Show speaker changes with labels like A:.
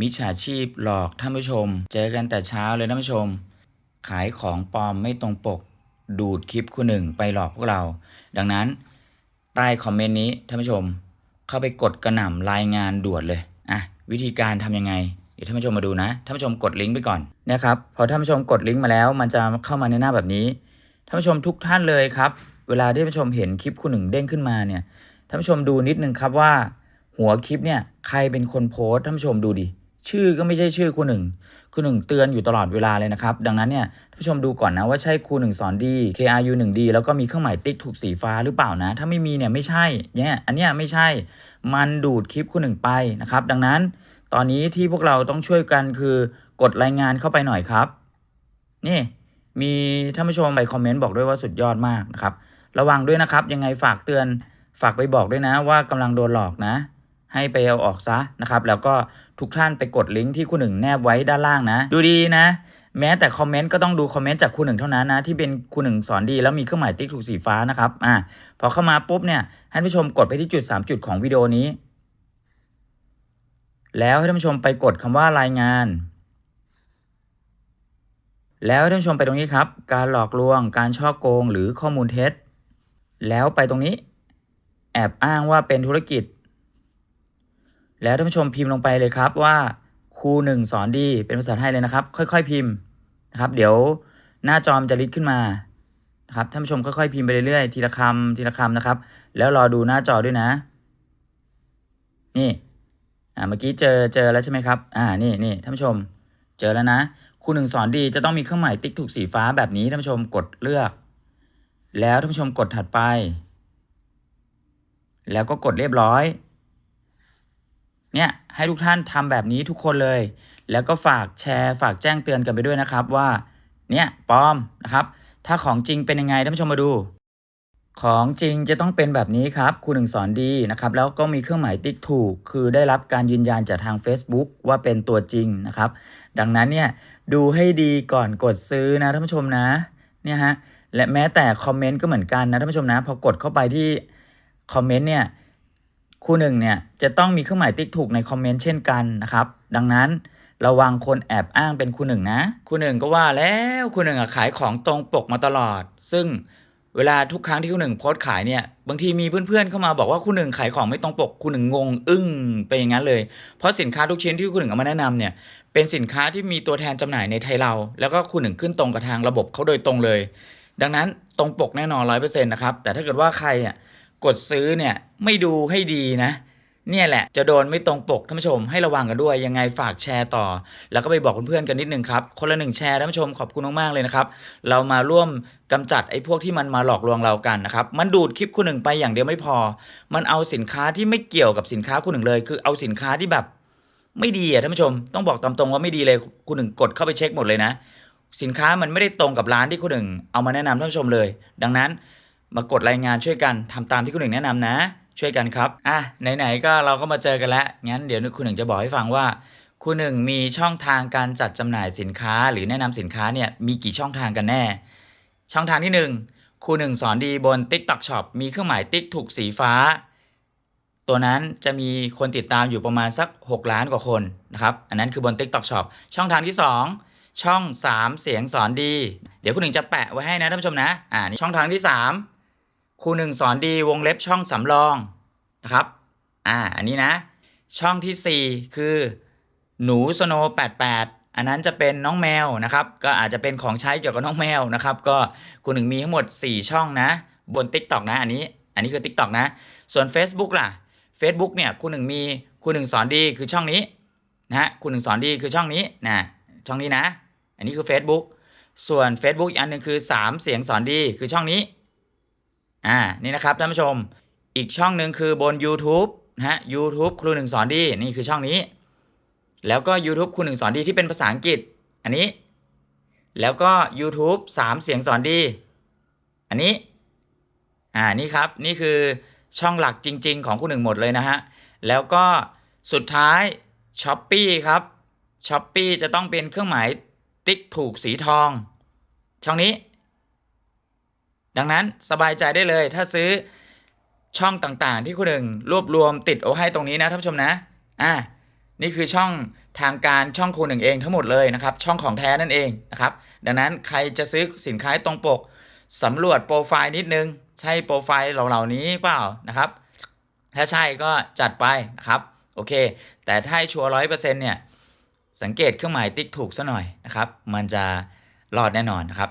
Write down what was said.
A: มิจฉาชีพหลอกท่านผู้ชม เจอกันแต่เช้าเลยท่านผู้ชม ขายของปลอมไม่ตรงปก ดูดคลิปคุณหนึ่งไปหลอกพวกเรา ดังนั้น ใต้คอมเมนต์นี้ท่านผู้ชม เข้าไปกดกระหน่ำรายงานด่วนเลยอะวิธีการทำยังไงเดี๋ยวท่านผู้ชมมาดูนะท่านผู้ชมกดลิงก์ไปก่อนนะครับพอท่านผู้ชมกดลิงก์มาแล้ว มันจะเข้ามาในหน้าแบบนี้ท่านผู้ชมทุกท่านเลยครับ เวลาที่ท่านผู้ชมเห็นคลิปคุณหนึ่งเด้งขึ้นมาเนี่ยท่านผู้ชมดูนิดนึงครับว่า หัวคลิปเนี่ยใครเป็นคนโพสท่านผู้ชมดูดิ ชื่อก็ไม่ใช่ชื่อครูหนึ่งครูหนึ่งเตือนอยู่ตลอดเวลาเลยนะครับ ดังนั้นเนี่ยท่านผู้ชมดูก่อนนะว่าใช่ครูหนึ่งสอนดี KRU 1D แล้วก็มีเครื่องหมายติ๊กถูกสีฟ้าหรือเปล่านะ ถ้าไม่มีเนี่ยไม่ใช่เนี่ยอันเนี้ยไม่ใช่ มันดูดคลิปครูหนึ่งไปนะครับ ดังนั้นตอนนี้ที่พวกเราต้องช่วยกันคือกดรายงานเข้าไปหน่อยครับ นี่มีท่านผู้ชมไปคอมเมนต์บอกด้วยว่าสุดยอดมากนะครับ ระวังด้วยนะครับ ยังไงฝากเตือนฝากไปบอกด้วยนะว่ากำลังโดนหลอกนะ ให้ไปเอาออกซะนะครับ แล้วก็ทุกท่านไปกดลิงก์ที่คุณหนึ่งแนบไว้ด้านล่างนะ ดูดีๆนะ แม้แต่คอมเมนต์ก็ต้องดูคอมเมนต์จากคุณหนึ่งเท่านั้นนะ ที่เป็นคุณหนึ่งสอนดีแล้วมีเครื่องหมายติ๊กถูกสีฟ้านะครับอ่าพอเข้ามาปุ๊บเนี่ยให้ท่านผู้ชมกดไปที่จุด 3 จุดของวิดีโอนี้ แล้วให้ท่านผู้ชมไปกดคำว่ารายงาน แล้วท่านผู้ชมไปตรงนี้ครับ การหลอกลวง การช่อโกง หรือข้อมูลเท็จแล้วไปตรงนี้ แอบอ้างว่าเป็นธุรกิจ แล้วท่านผู้ชมพิมพ์ลงไปเลยครับว่าครูหนึ่งสอนดีเป็นภาษาไทยเลยนะครับ ค่อยๆพิมพ์นะครับ เดี๋ยวหน้าจอมจะลิดขึ้นมานะครับท่านผู้ชมค่อยๆพิมพ์ไปเรื่อยๆทีละคำทีละคำนะครับ แล้วรอดูหน้าจอด้วยนะ นี่อ่าเมื่อกี้เจอเจอแล้วใช่ไหมครับ อ่านี่นี่ท่านผู้ชม เจอแล้วนะครูหนึ่งสอนดีจะต้องมีเครื่องหมายติ๊กถูกสีฟ้าแบบนี้ท่านผู้ชมกดเลือก แล้วท่านผู้ชมกดถัดไป แล้วก็กดเรียบร้อย เนี่ยให้ทุกท่านทำแบบนี้ทุกคนเลย แล้วก็ฝากแชร์ฝากแจ้งเตือนกันไปด้วยนะครับว่าเนี่ยปลอมนะครับ ถ้าของจริงเป็นยังไงท่านผู้ชมมาดู ของจริงจะต้องเป็นแบบนี้ครับครูหนึ่งสอนดีนะครับ แล้วก็มีเครื่องหมายติ๊กถูก คือได้รับการยืนยันจากทาง Facebook ว่าเป็นตัวจริงนะครับ ดังนั้นเนี่ยดูให้ดีก่อนกดซื้อนะท่านผู้ชมนะเนี่ยฮะและแม้แต่คอมเมนต์ก็เหมือนกันนะท่านผู้ชมนะ พอกดเข้าไปที่คอมเมนต์เนี่ย ครูหนึ่งเนี่ยจะต้องมีเครื่องหมายติ๊กถูกในคอมเมนต์เช่นกันนะครับ ดังนั้นระวังคนแอบอ้างเป็นครูหนึ่งนะครูหนึ่งก็ว่าแล้วครูหนึ่งอะขายของตรงปกมาตลอด ซึ่งเวลาทุกครั้งที่ครูหนึ่งโพสต์ขายเนี่ยบางทีมีเพื่อนๆเข้ามาบอกว่าครูหนึ่งขายของไม่ตรงปกครูหนึ่งงง อึ้งไปอย่างนั้นเลย เพราะสินค้าทุกชิ้นที่ครูหนึ่งเอามาแนะนำเนี่ยเป็นสินค้าที่มีตัวแทนจำหน่ายในไทยเรา แล้วก็ครูหนึ่งขึ้นตรงกับทางระบบเขาโดยตรงเลย ดังนั้นตรงปกแน่นอนร้อยเปอร์เซ็นต์นะครับแต่ถ้าเกิดว่าใครอะ กดซื้อเนี่ยไม่ดูให้ดีนะ เนี่ยแหละจะโดนไม่ตรงปกท่านผู้ชมให้ระวังกันด้วยยังไงฝากแชร์ต่อ แล้วก็ไปบอกเพื่อนๆกันนิดนึงครับ คนละหนึ่งแชร์ท่านผู้ชมขอบคุณมากๆเลยนะครับ เรามาร่วมกำจัดไอ้พวกที่มันมาหลอกลวงเรากันนะครับมันดูดคลิปคุณหนึ่งไปอย่างเดียวไม่พอ มันเอาสินค้าที่ไม่เกี่ยวกับสินค้าคุณหนึ่งเลย คือเอาสินค้าที่แบบไม่ดีอะท่านผู้ชม ต้องบอกตามตรงว่าไม่ดีเลยคุณหนึ่งกดเข้าไปเช็คหมดเลยนะ สินค้ามันไม่ได้ตรงกับร้านที่คุณหนึ่งเอามาแนะนำท่านผู้ชมเลย ดังนั้น มากดรายงานช่วยกันทำตามที่คุณหนึ่งแนะนำนะ ช่วยกันครับ อะไหนๆก็เราก็มาเจอกันแล้ว งั้นเดี๋ยวคุณหนึ่งจะบอกให้ฟังว่า คุณหนึ่งมีช่องทางการจัดจำหน่ายสินค้า หรือแนะนำสินค้าเนี่ยมีกี่ช่องทางกันแน่ ช่องทางที่หนึ่งครูหนึ่งสอนดีบน TikTok Shop มีเครื่องหมายติ๊กถูกสีฟ้า ตัวนั้นจะมีคนติดตามอยู่ประมาณสัก 6 ล้านกว่าคนนะครับอันนั้นคือบน TikTok Shop ช่องทางที่ 2ช่อง 3 เสียงสอนดี เดี๋ยวคุณหนึ่งจะแปะไว้ให้นะท่านผู้ชมนะ อ่านี่ช่องทางที่ 3 ครูหนึ่งสอนดีวงเล็บช่องสำรองนะครับอ่าอันนี้นะ ช่องทีสี่ 4 คือ หนูสโน88 อันนั้นจะเป็นน้องแมวนะครับ ก็อาจจะเป็นของใช้เกี่ยวกับน้องแมวนะครับ ก็คุณหนึ่งมีทั้งหมด 4 ช่องนะ บน TikTok นะ อันนี้ อันนี้คือ TikTok นะ ส่วน Facebook ล่ะ Facebook เนี่ยคุณหนึ่งมีคุณหนึ่งสอนดีคือช่องนี้นะฮะคุณหนึ่งสอนดีคือช่องนี้นะช่องนี้นะ อันนี้คือ Facebook ส่วน Facebook อีกอันหนึ่งคือ 3 เสียงสอนดีคือช่องนี้ อ่านี่นะครับท่านผู้ชม อีกช่องหนึ่งคือบน YouTube นะฮะ YouTube ครูหนึ่งสอนดีนี่คือช่องนี้ แล้วก็ YouTube ครูหนึ่งสอนดีที่เป็นภาษาอังกฤษ อันนี้ แล้วก็ YouTube 3 เสียงสอนดี อันนี้ อ่านี่ครับนี่คือช่องหลักจริง ๆ ของคุณหนึ่งหมดเลยนะฮะ แล้วก็สุดท้าย s h อ p e e ครับ s h อ p e e จะต้องเป็นเครื่องหมายติ๊กถูกสีทอง ช่องนี้ ดังนั้นสบายใจได้เลย ถ้าซื้อช่องต่างๆ ที่คุณหนึ่งรวบรวมติดเอาให้ตรงนี้นะท่านผู้ชมนะอ่านี่คือช่องทางการช่องครูหนึ่งเองทั้งหมดเลยนะครับ ช่องของแท้นั่นเองนะครับ ดังนั้นใครจะซื้อสินค้าตรงปกสำรวจโปรไฟล์นิดนึง ใช่โปรไฟล์เหล่านี้เปล่านะครับ ถ้าใช่ก็จัดไปนะครับโอเค แต่ถ้าชัวร์ร้อยเปอร์เซ็นต์เนี่ย สังเกตเครื่องหมายติ๊กถูกซะหน่อยนะครับ มันจะรอดแน่นอนนะครับ